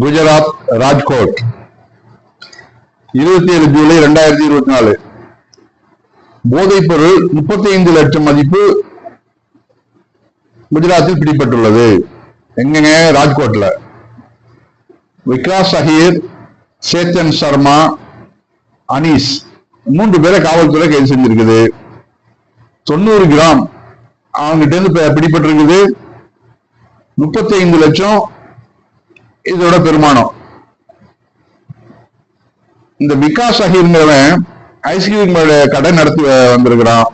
குஜராத் ராஜ்கோட். இருபத்தி ஏழு ஜூலை ரெண்டாயிரத்தி இருபத்தி நாலு. போதைப் பொருள் முப்பத்தி ஐந்து லட்சம் மதிப்பு குஜராத்தில் பிடிபட்டுள்ளது. எங்கங்க? ராஜ்கோட்ல. விக்ராஸ் அஹீர் சேத்தன் சர்மா அனீஸ் மூன்று பேரை காவல்துறை கைது செஞ்சிருக்குது. தொண்ணூறு கிராம் அவங்ககிட்ட இருந்து பிடிபட்டிருக்குது. முப்பத்தி ஐந்து லட்சம் இதோட பெருமானம். இந்த விகாஸ் அஹீர்ங்கிறவன் ஐஸ்கிரீம் கடை நடத்தி வ- வந்திருக்கிறான்.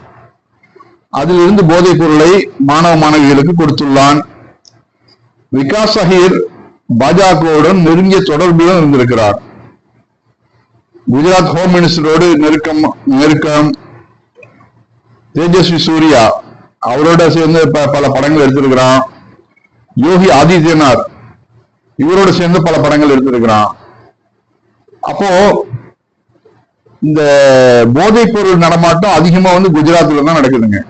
அதிலிருந்து போதைப் பொருளை மாணவ மாணவிகளுக்கு கொடுத்துள்ளான். விகாஸ் சஹீர் பாஜகவுடன் நெருங்கிய தொடர்புடன் இருந்திருக்கிறார். குஜராத் ஹோம் மினிஸ்டரோடு நெருக்கம் நெருக்கம் தேஜஸ்வி சூர்யா அவரோட சேர்ந்து பல படங்கள் எடுத்திருக்கிறான். யோகி ஆதித்யநாத் இவரோட சேர்ந்து பல படங்கள் எடுத்திருக்கிறான். அப்போ இந்த போதைப் பொருள் நடமாட்டம் அதிகமா வந்து குஜராத்ல தான் நடக்குதுங்க.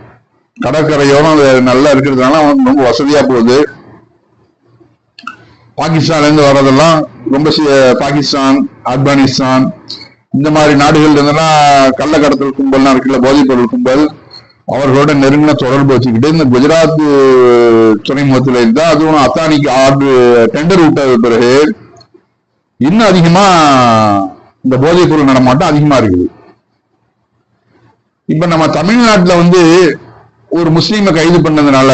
கடற்கரையோரம் அது நல்லா இருக்கிறதுனால அவன் ரொம்ப வசதியா போகுது. பாகிஸ்தான்ல இருந்து வர்றதெல்லாம் ரொம்ப பாகிஸ்தான் ஆப்கானிஸ்தான் இந்த மாதிரி நாடுகள்ல இருந்தெல்லாம் கள்ள கடத்தல் கும்பல்லாம் இருக்குல்ல போதைப் பொருள் கும்பல். அவர்களோட நெருங்கின தொடர்பு வச்சுக்கிட்டு இந்த குஜராத் துறைமுகத்துல இருந்தா அதுவும் அத்தானிக்கு ஆர்டர் டெண்டர் விட்டது பிறகு இன்னும் அதிகமா இந்த போதைப் பொருள் நடமாட்டம் அதிகமா இருக்குது. இப்ப நம்ம தமிழ்நாட்டுல வந்து ஒரு முஸ்லீமை கைது பண்ணதுனால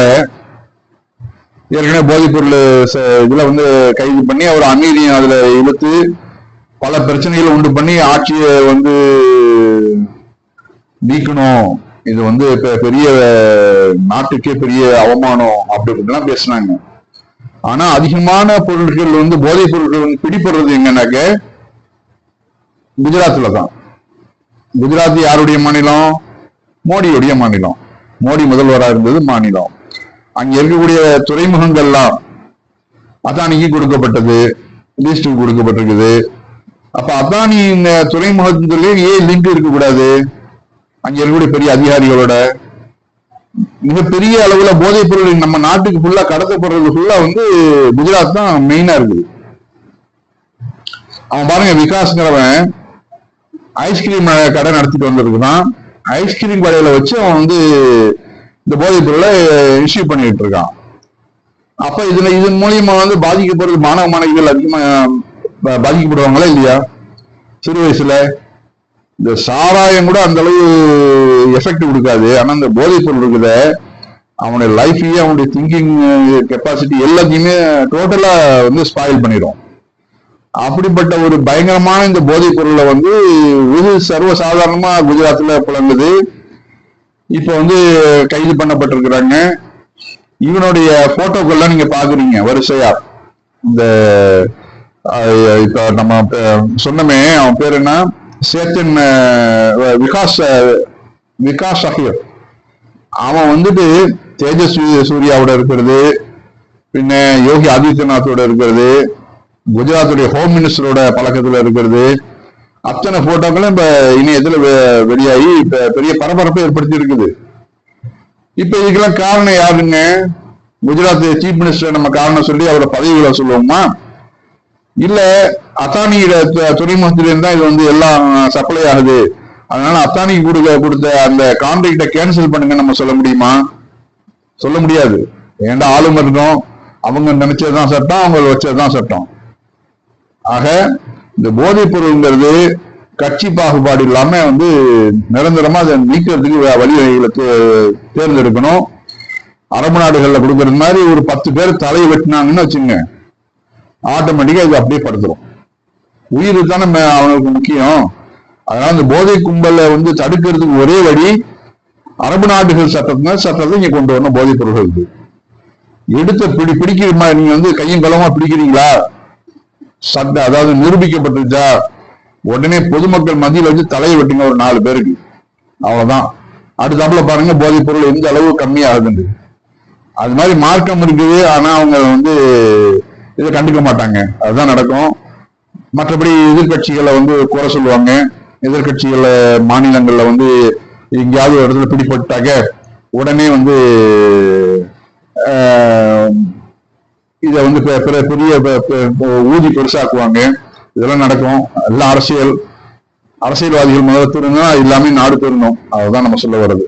ஏற்கனவே போதைப் பொருள் ச- இதுல வந்து கைது பண்ணி அவர் அமைதியை அதுல இழுத்து பல பிரச்சனைகளை உண்டு பண்ணி ஆட்சியை வந்து நீக்கணும். இது வந்து இப்ப பெரிய நாட்டுக்கே பெரிய அவமானம் அப்படி இப்படிலாம் பேசுனாங்க. ஆனா அதிகமான பொருட்கள் வந்து போதைப் பொருட்கள் வந்து பிடிபடுறது எங்கன்னாக்க குஜராத்ல தான். குஜராத் யாருடைய மாநிலம்? மோடியுடைய மாநிலம். மோடி முதல்வராக இருந்தது மாநிலம். அங்க இருக்கக்கூடிய துறைமுகங்கள்லாம் அதானிக்கு கொடுக்கப்பட்டது லீஸ்டுக்கு கொடுக்கப்பட்டிருக்குது. அப்ப அதானி இந்த துறைமுகத்திலே ஏன் லிங்க் இருக்கக்கூடாது? அங்க இருக்கக்கூடிய பெரிய அதிகாரிகளோட மிகப்பெரிய அளவுல போதைப் பொருள் நம்ம நாட்டுக்கு ஃபுல்லா கடத்தப்படுறது ஃபுல்லா வந்து குஜராத் தான் மெயினா இருக்குது. அவன் பாருங்க விகாஸ்ங்கிறவன் ஐஸ்கிரீம் கடை நடத்திட்டு வந்திருக்கிறான் ஐஸ்கிரீம் கடையில வச்சு அவன் வந்து இந்த போதைப் பொருளை இஷ்யூ பண்ணிட்டு இருக்கான். அப்ப இதுல இதன் மூலியமா வந்து பாதிக்கப்படுறது மாணவ மாணவிகள் அதிகமா பாதிக்கப்படுவாங்களா இல்லையா? சிறு வயசுல இந்த சாராயம் கூட அந்த அளவு எஃபெக்ட் கொடுக்காது. ஆனா இந்த போதைப் பொருள் இருக்குத அவனுடைய லைஃபையே அவனுடைய திங்கிங் கெப்பாசிட்டி எல்லாத்தையுமே டோட்டலா வந்து ஸ்பாயில் பண்ணிடும். அப்படிப்பட்ட ஒரு பயங்கரமான இந்த போதைப் பொருளை வந்து இது சர்வசாதாரணமா குஜராத்ல புழங்குது. இப்ப வந்து கைது பண்ணப்பட்டிருக்கிறாங்க. இவனுடைய போட்டோக்கள்லாம் நீங்க பாக்குறீங்க வரிசையா. இந்த இப்ப நம்ம சொன்னமே அவன் பேர் என்ன? சேத்தன் விகாஸ் விகாஸ் அஹிர் அவன் வந்துட்டு தேஜஸ்வி சூர்யாவோட இருக்கிறது பின்ன யோகி ஆதித்யநாத்தோட இருக்கிறது குஜராத்துடைய ஹோம் மினிஸ்டரோட பழக்கத்துல இருக்கிறது. அத்தனை போட்டோக்களும் இப்ப இணையத்துல வெ- வெளியாகி இப்ப பெரிய பரபரப்பை ஏற்படுத்தி இருக்குது இப்ப இதுக்கெல்லாம் காரணம் யாருங்க குஜராத் சீஃப் மினிஸ்டர் நம்ம காரணம் சொல்லி அவரோட பதவிகளை சொல்லுவோமா? இல்ல அத்தானியோட து- துறைமுகத்திலிருந்து தான் இது வந்து எல்லாம் சப்ளை ஆகுது. அதனால அத்தானிக்கு கொடுக்க கொடுத்த அந்த கான்ட்ராக்டை கேன்சல் பண்ணுங்க நம்ம சொல்ல முடியுமா? சொல்ல முடியாது. ஏன்டா ஆளும் இருந்தோம் அவங்க நினைச்சதுதான் சட்டம் அவங்க வச்சதுதான் சட்டம். ஆக இந்த போதைப் பொருள்ங்கிறது கட்சி பாகுபாடு இல்லாம வந்து நிரந்தரமா அதை நீக்கிறதுக்கு வழிவகைகளை தேர்ந்தெடுக்கணும். அரபு நாடுகள்ல கொடுக்கறது மாதிரி ஒரு பத்து பேர் தலையை வெட்டினாங்கன்னு வச்சுங்க ஆட்டோமேட்டிக்கா இது அப்படியே படுத்துரும். உயிர் தானே அவனுக்கு முக்கியம். அதனால இந்த போதை கும்பலை வந்து தடுக்கிறதுக்கு ஒரே வழி அரபு நாடுகள் சட்டத்தின சட்டத்தை இங்க கொண்டு வரணும் போதைப் பொருள்களுக்கு எடுத்த பிடி பிடிக்கிறமா நீங்க வந்து கையும் கலமா பிடிக்கிறீங்களா? சட்ட அதாவது நிரூபிக்கப்பட்டுச்சா உடனே பொதுமக்கள் மத்தியில வச்சு தலையை வெட்டுங்க ஒரு நாலு பேருக்கு. அவ்வளவுதான். அடுத்தாப்புல பாருங்க போதைப் பொருள் எந்த அளவு கம்மியாகுது அது மாதிரி மார்க்கம் இருக்குது ஆனா அவங்க வந்து இதை கண்டுக்க மாட்டாங்க. அதுதான் நடக்கும். மற்றபடி எதிர்க்கட்சிகளை வந்து குறை சொல்லுவாங்க. எதிர்கட்சிகள மாநிலங்கள்ல வந்து எங்கேயாவது ஒரு இடத்துல பிடிபட்டாக்க உடனே வந்து இதை வந்து பெ- பெரிய ஊதி பெருசாக்குவாங்க. இதெல்லாம் நடக்கும். எல்லாம் அரசியல். அரசியல்வாதிகள் முதல்ல திருந்தா எல்லாமே நாடு திருந்தோம். அதுதான் நம்ம சொல்ல வர்றது.